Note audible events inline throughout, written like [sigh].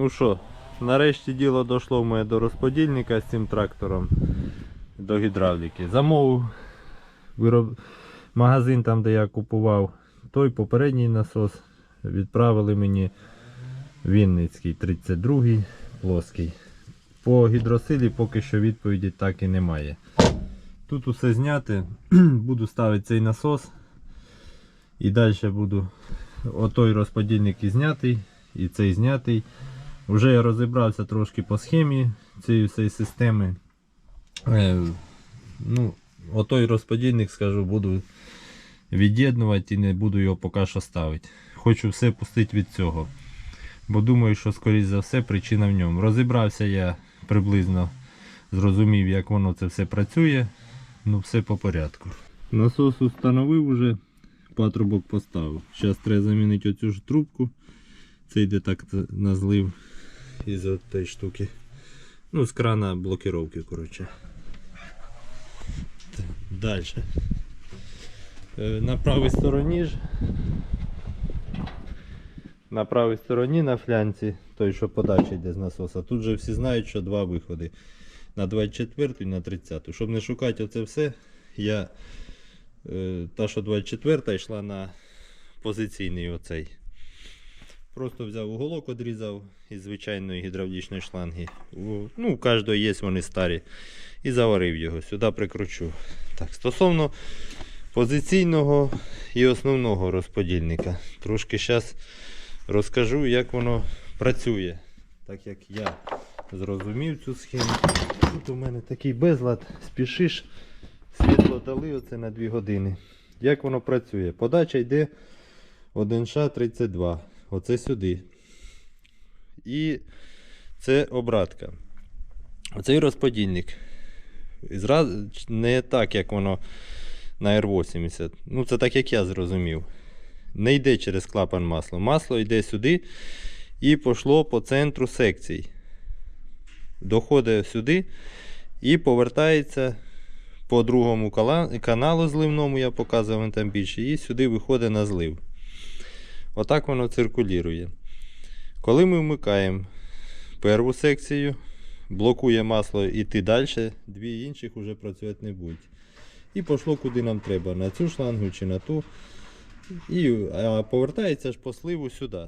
Ну що, нарешті діло дійшло в мене до розподільника з цим трактором до гідравліки. Замовив вироб... магазин там, де я купував той попередній насос. Відправили мені Вінницький 32-й плоский. По гідросилі поки що відповіді так і немає. Тут усе зняти, [clears throat] буду ставити цей насос. І далі буду отой розподільник і знятий, і цей знятий. Вже я розібрався трошки по схемі цієї всієї системи. Е, ну, отой розподільник, скажу, буду від'єднувати і не буду його поки що ставити. Хочу все пустити від цього. Бо думаю, що скоріш за все причина в ньому. Розібрався я приблизно, зрозумів, як воно це все працює. Ну, все по порядку. Насос установив уже, патрубок поставив. Зараз треба замінити оцю ж трубку. Це йде так на злив із цієї штуки. Ну, з крана блокировки, коротше. Далі. На правій стороні ж. На правій стороні на флянці, той, що подача йде з насоса. Тут же всі знають, що два виходи. На 24 і на 30. Щоб не шукати оце все, я е, та, що 24 йшла на позиційний оцей. Просто взяв уголок, одрізав із звичайної гідравлічної шланги. Ну, у кожного є вони старі. І заварив його. Сюди прикручу. Так, стосовно позиційного і основного розподільника. Трошки зараз розкажу, як воно працює. Так як я зрозумів цю схему. Тут у мене такий безлад, спішиш, світло дали оце на 2 години. Як воно працює? Подача йде 1Ш32. Оце сюди. І це обратка. Оцей розподільник. Не так, як воно на R80. Ну, це так, як я зрозумів. Не йде через клапан масло. Масло йде сюди і пішло по центру секцій. Доходить сюди і повертається по другому каналу зливному, я показував там більше, і сюди виходить на злив. Отак воно циркулює. Коли ми вмикаємо першу секцію, блокує масло йти далі, дві інших вже працювати не будуть. І пішло куди нам треба, на цю шлангу чи на ту. І повертається ж по сливу сюди.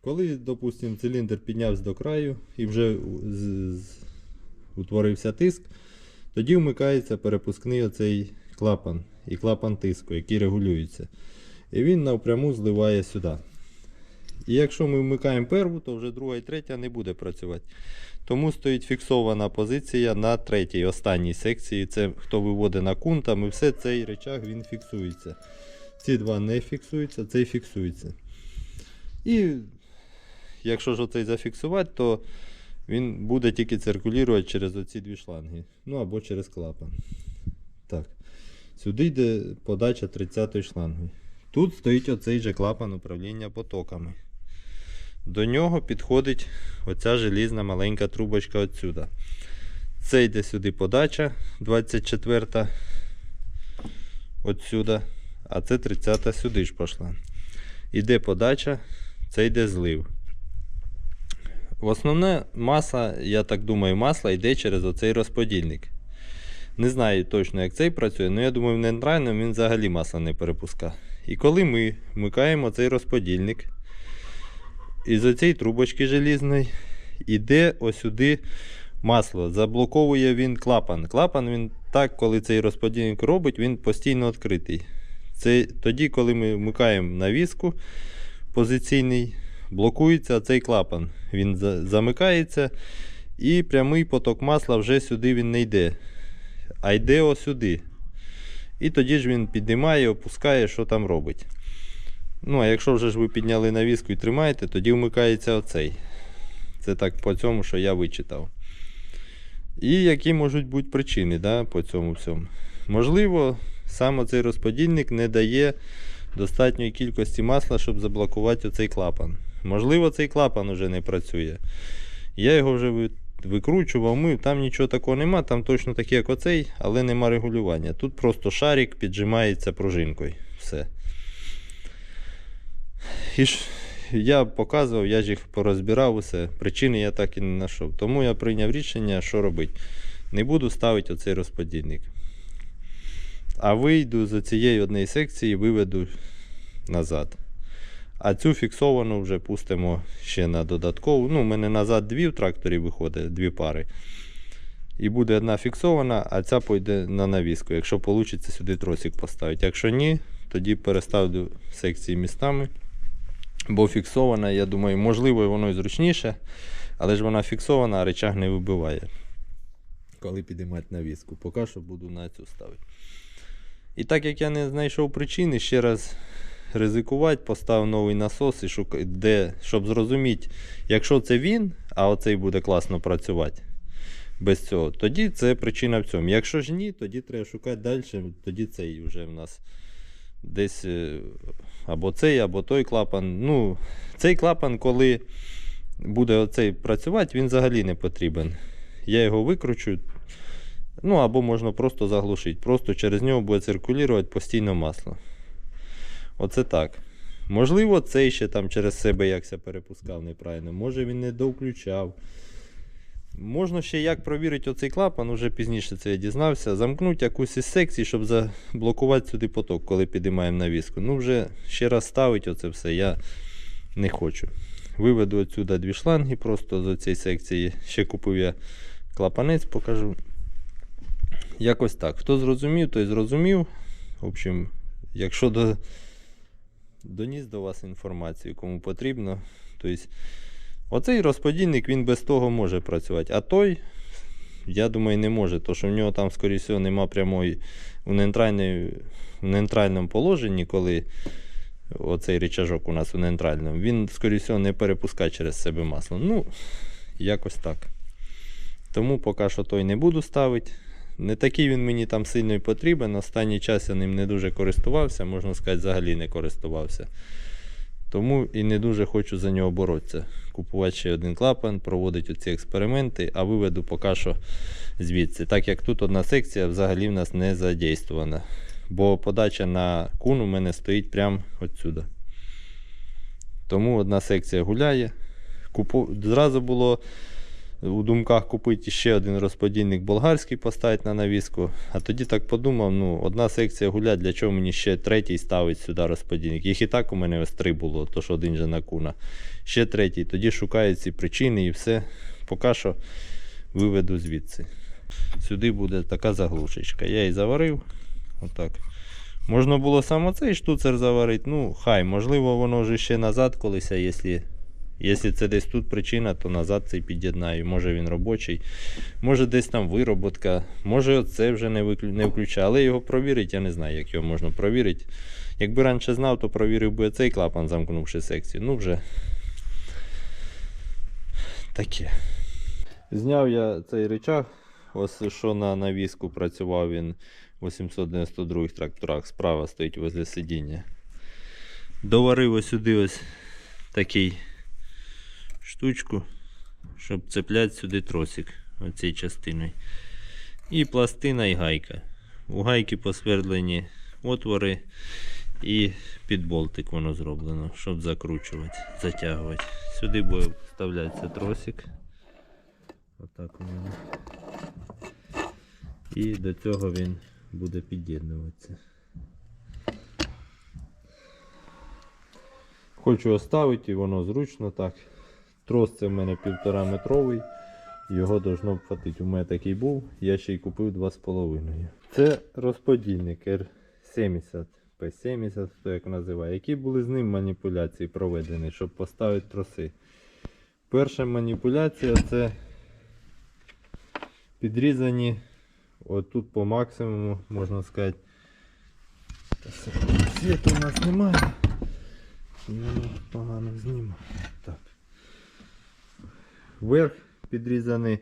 Коли, допустимо, циліндр піднявся до краю і вже утворився тиск, тоді вмикається перепускний оцей клапан і клапан тиску, який регулюється. І він напряму зливає сюди. І якщо ми вмикаємо перву, то вже друга і третя не буде працювати. Тому стоїть фіксована позиція на третій, останній секції. Це хто виводить на кунтам, і все цей речах він фіксується. Ці два не фіксуються, цей фіксується. І якщо ж оцей зафіксувати, то він буде тільки циркулювати через оці дві шланги. Ну або через клапан. Так. Сюди йде подача 30-ї шланги. Тут стоїть оцей же клапан управління потоками. До нього підходить оця желізна маленька трубочка отсюди. Це йде сюди подача 24 отсюди, а це 30-та сюди ж пішла. Іде подача, це йде злив. Основна маса, я так думаю, масла йде через оцей розподільник. Не знаю точно, як цей працює, але я думаю, в нейтральному він взагалі масла не перепускає. І коли ми вмикаємо цей розподільник, із оцієї трубочки желізної йде ось сюди масло. Заблоковує він клапан. Клапан він так, коли цей розподільник робить, він постійно відкритий. Це тоді, коли ми вмикаємо навіску позиційний, блокується цей клапан. Він замикається і прямий поток масла вже сюди він не йде. А йде сюди. І тоді ж він піднімає, опускає, що там робить. Ну, а якщо вже ж ви підняли навіску і тримаєте, тоді вмикається оцей. Це так по цьому, що я вичитав. І які можуть бути причини да, по цьому всьому. Можливо, саме цей розподільник не дає достатньої кількості масла, щоб заблокувати оцей клапан. Можливо, цей клапан вже не працює. Я його вже викручував, мив, там нічого такого нема, там точно такий, як оцей, але нема регулювання. Тут просто шарик піджимається пружинкою. Все. І ж, я показував, я ж їх порозбирав усе. Причини я так і не знайшов. Тому я прийняв рішення, що робити. Не буду ставити оцей розподільник. А вийду з цієї однієї секції, і виведу назад. А цю фіксовану вже пустимо ще на додаткову. Ну, у мене назад дві в тракторі виходить, дві пари. І буде одна фіксована, а ця пойде на навіску. Якщо вийде сюди тросик поставити. Якщо ні, тоді переставлю секції містами. Бо фіксована, я думаю, можливо, воно і зручніше, але ж вона фіксована, а речаг не вибиває. Коли підіймати навіску. Поки що буду на цю ставити. І так як я не знайшов причини, ще раз ризикувати, поставив новий насос, і шука... де, щоб зрозуміти, якщо це він, а оцей буде класно працювати без цього, тоді це причина в цьому. Якщо ж ні, тоді треба шукати далі, тоді цей вже в нас десь е, або цей, або той клапан. Ну, цей клапан, коли буде оцей працювати, він взагалі не потрібен. Я його викручу. Ну, або можна просто заглушити. Просто через нього буде циркулювати постійно масло. Оце так. Можливо, цей ще там через себе якся перепускав неправильно. Може він не довключав. Можна ще як провірити оцей клапан, уже пізніше це я дізнався. Замкнути якусь із секцій, щоб заблокувати сюди поток, коли підіймаємо навіску. Ну, вже ще раз ставити оце все я не хочу. Виведу отсюди дві шланги просто з цієї секції. Ще купив я клапанець, покажу. Якось так. Хто зрозумів, той зрозумів. В общем, якщо до... доніс до вас інформацію, кому потрібно, то есть, оцей розподільник він без того може працювати. А той, я думаю, не може, тому що в нього там, скоріше нема прямої в нейтральному положенні, коли оцей рычажок у нас у нейтральному, він, скоріше не перепускає через себе масло. Ну, якось так. Тому поки що той не буду ставити. Не такий він мені там сильно і потрібен. Останній час я ним не дуже користувався, можна сказати, взагалі не користувався. Тому і не дуже хочу за нього боротися. Купувати ще один клапан, проводити ці експерименти, а виведу поки що звідси. Так як тут одна секція взагалі в нас не задействована. Бо подача на кун у мене стоїть прямо отсюди. Тому одна секція гуляє. Купу... Зразу було у думках купити ще один розподільник болгарський поставити на навіску. А тоді так подумав, ну, одна секція гулять, для чого мені ще третій ставить сюди розподільник. Їх і так у мене ось три було, то що один же на куна. Ще третій. Тоді шукаю ці причини і все. Поки що виведу звідси. Сюди буде така заглушечка. Я її заварив. Отак. Можна було саме цей штуцер заварити. Ну, хай, можливо, воно вже ще назад колись, якщо Якщо це десь тут причина, то назад цей під'єднаю. Може він робочий, може десь там вироботка, може це вже не, включає. Але його провірити, я не знаю, як його можна провірити. Якби раніше знав, то провірив би цей клапан, замкнувши секцію. Ну вже таке. Зняв я цей рычаг, ось що на навіску працював він в 892 тракторах. Справа стоїть возле сидіння. Доварив ось сюди ось такий штучку, щоб цепляти сюди тросик оцією частиною. І пластина і гайка. У гайки посвердлені отвори і під болтик воно зроблено, щоб закручувати, затягувати. Сюди буде вставлятися тросик. Отак у мене. І до цього він буде під'єднуватися. Хочу оставити, і воно зручно так. Трос це в мене півтора метровий. Його должно хватити. У мене такий був, я ще й купив 2,5. Це розподільник R70, P70, хто як називає. Які були з ним маніпуляції проведені, щоб поставити троси. Перша маніпуляція це підрізані отут по максимуму, можна сказати. Світу у нас немає. Погано знімає. Так. Верх підрізаний,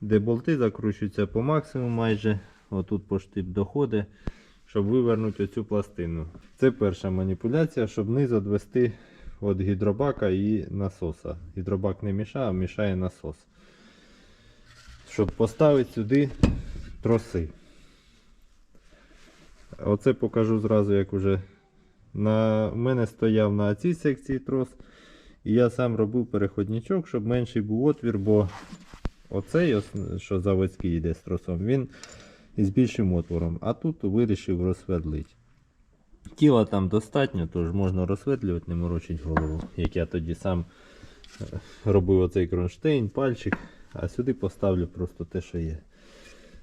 де болти закручуються по максимуму майже. Отут по штип доходить, щоб вивернути оцю пластину. Це перша маніпуляція, щоб низ відвести від гідробака і насоса. Гідробак не мішає, а мішає насос. Щоб поставити сюди троси. Оце покажу зразу, як уже на у мене стояв на цій секції трос. І я сам робив переходничок, щоб менший був отвір, бо оцей, що заводський йде з тросом, він із більшим отвором. А тут вирішив розсвердлити. Тіла там достатньо, тож можна розсвердлювати, не морочить голову, як я тоді сам е, робив оцей кронштейн, пальчик, а сюди поставлю просто те, що є.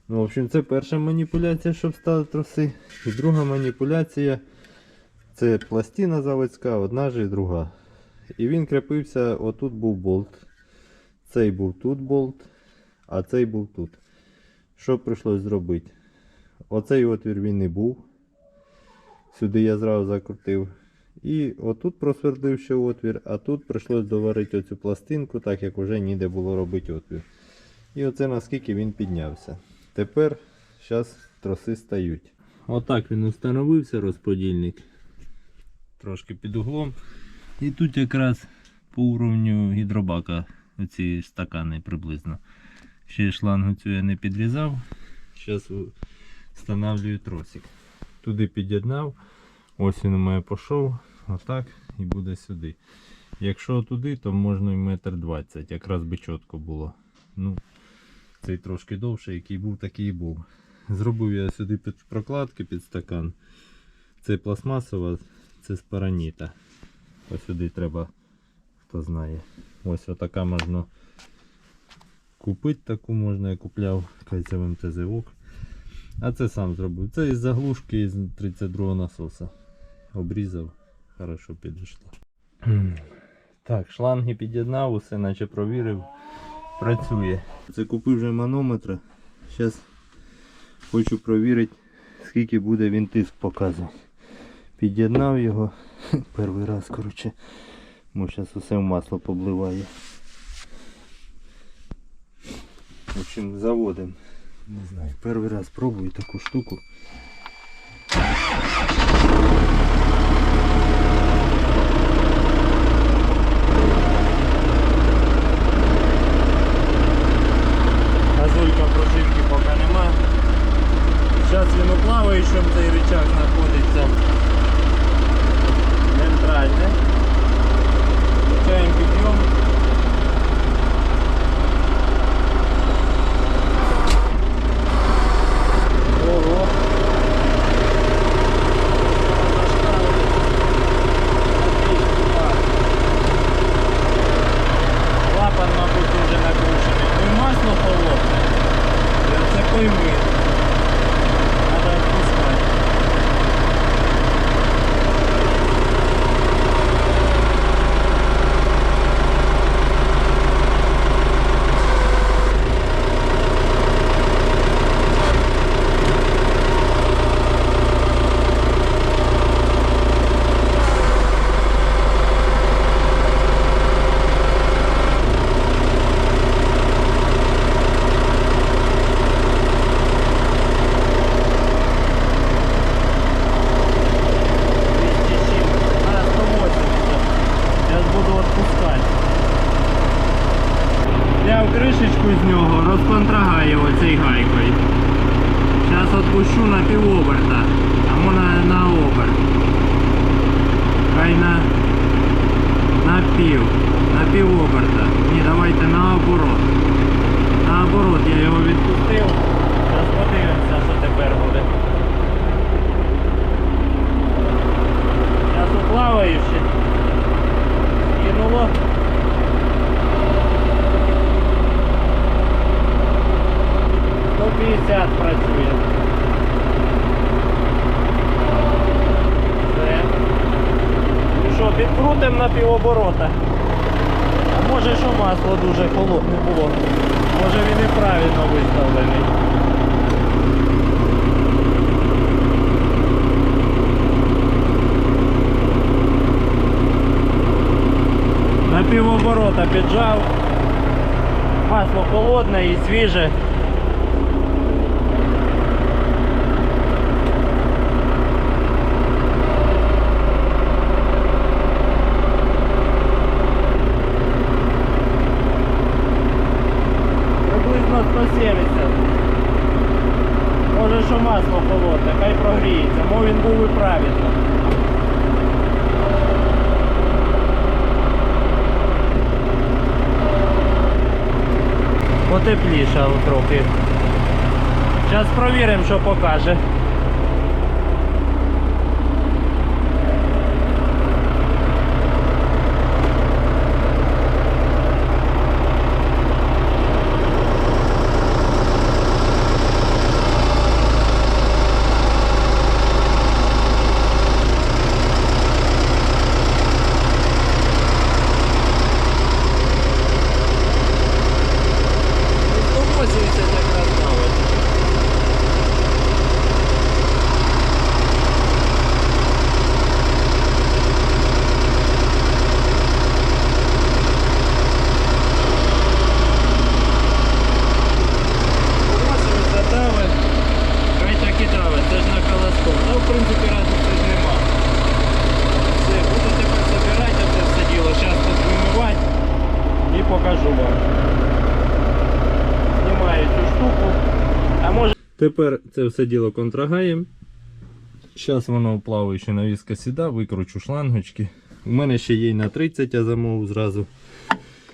Ну, в общем, це перша маніпуляція, щоб стали троси. І друга маніпуляція це пластина заводська, одна ж і друга. І він кріпився, отут був болт. Цей був тут болт, а цей був тут. Що прийшлось зробити? Оцей отвір він не був. Сюди я зразу закрутив. І отут просвердив ще отвір, а тут прийшлось доварити оцю пластинку, так як вже ніде було робити отвір. І оце наскільки він піднявся. Тепер зараз троси стають. Отак він установився, розподільник. Трошки під углом. І тут якраз по уровню гідробака оці стакани приблизно. Ще шлангу цю я не підрізав. Зараз встановлюю тросик. Туди під'єднав. Ось він у мене пішов. Отак і буде сюди. Якщо туди, то можна і метр двадцять. Якраз би чітко було. Ну, цей трошки довше, який був, такий і був. Зробив я сюди під прокладки під стакан. Це пластмасова, це з параніта. Ось сюди треба, хто знає. Ось отака можна купити, таку можна, я купляв кайцевим ТЗОК. А це сам зробив. Це із заглушки із 32 насоса. Обрізав, хорошо підійшло. [clears throat] Так, шланги під'єднав, усе наче провірив. Працює. Це купив вже манометр. Зараз хочу провірити, скільки буде він тиск показувати. Під'єднав його [laughs] перший раз, коротше. Бо зараз усе в масло побливає. В общем, заводимо. Не знаю, перший раз пробую таку штуку. Газулька прошивки поки нема. Зараз він у плаваючому цей рычаг знаходиться. geldi. На півоборота піджав. Масло холодне і свіже. Приблизно 170. Може, що масло холодне, хай прогріється, мов він був і правильно. Потеплішало трохи. Зараз провіримо, що покаже. Задали, хай так і дали, це ж на колоском. Ну, в принципі, разниці ж нема. Все, буду тепер забирати це все діло. Зараз тут вимивати і покажу вам. Знімаю цю штуку. А може. Тепер це все діло контрагаємо. Зараз воно плаваючи на візка сюди, викручу шлангочки. У мене ще є на 30, я замовив зразу.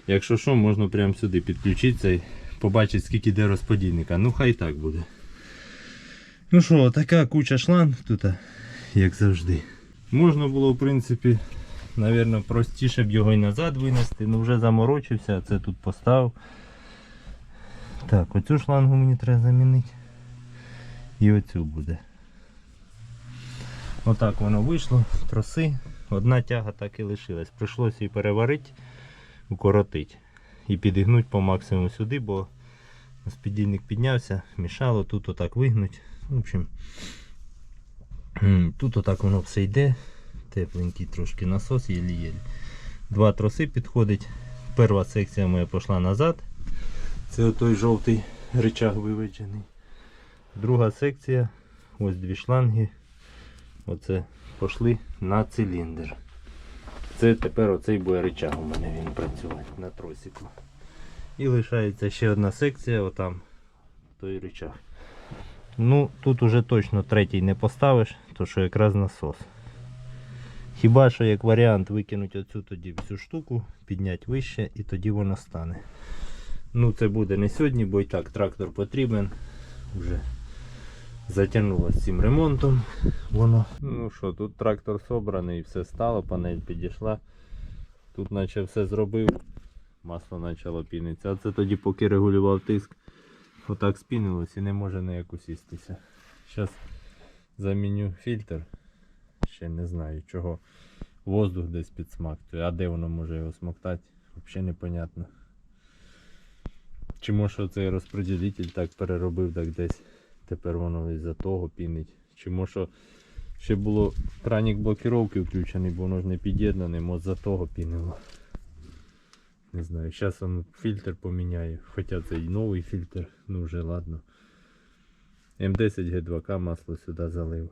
Якщо що, можна прямо сюди підключитися і побачити, скільки йде розподільника. Ну хай так буде. Ну що, така куча шланг тут, як завжди. Можна було, в принципі, напевно, простіше б його і назад винести, ну вже заморочився, це тут поставив. Так, оцю шлангу мені треба замінити. І оцю буде. Отак воно вийшло, троси. Одна тяга так і лишилась. Прийшлося її переварити, укоротити. І підігнути по максимуму сюди, бо спідільник піднявся, мішало, тут отак вигнуть. В общем, тут отак воно все йде. Тепленький трошки насос, єлі-єлі. Два троси підходить. Перша секція моя пішла назад. Це той жовтий рычаг виведений. Друга секція, ось дві шланги. Оце пішли на циліндр. Це тепер оцей буде рычаг у мене він працювати на тросику. І лишається ще одна секція, отам той рычаг. Ну, тут уже точно третій не поставиш, то що якраз насос. Хіба що як варіант викинути оцю тоді всю штуку, підняти вище і тоді воно стане. Ну це буде не сьогодні, бо і так трактор потрібен. Вже затягнуло з цим ремонтом. Воно. Ну що, тут трактор собраний, все стало, панель підійшла. Тут наче все зробив, масло почало пінитися. А це тоді поки регулював тиск, отак спінилось і не може ніяк усістися. Зараз заміню фільтр. Ще не знаю чого. Воздух десь підсмактує, а де воно може його смоктати, взагалі непонятно. Чи може цей розподілитель так переробив, так десь тепер воно із-за того пінить. Чи може ще було краник блокіровки включений, бо воно ж не під'єднане, може за того пінило. Не знаю, зараз він фільтр поміняє. Хоча це і новий фільтр, ну вже ладно. М10 Г2К масло сюди залив.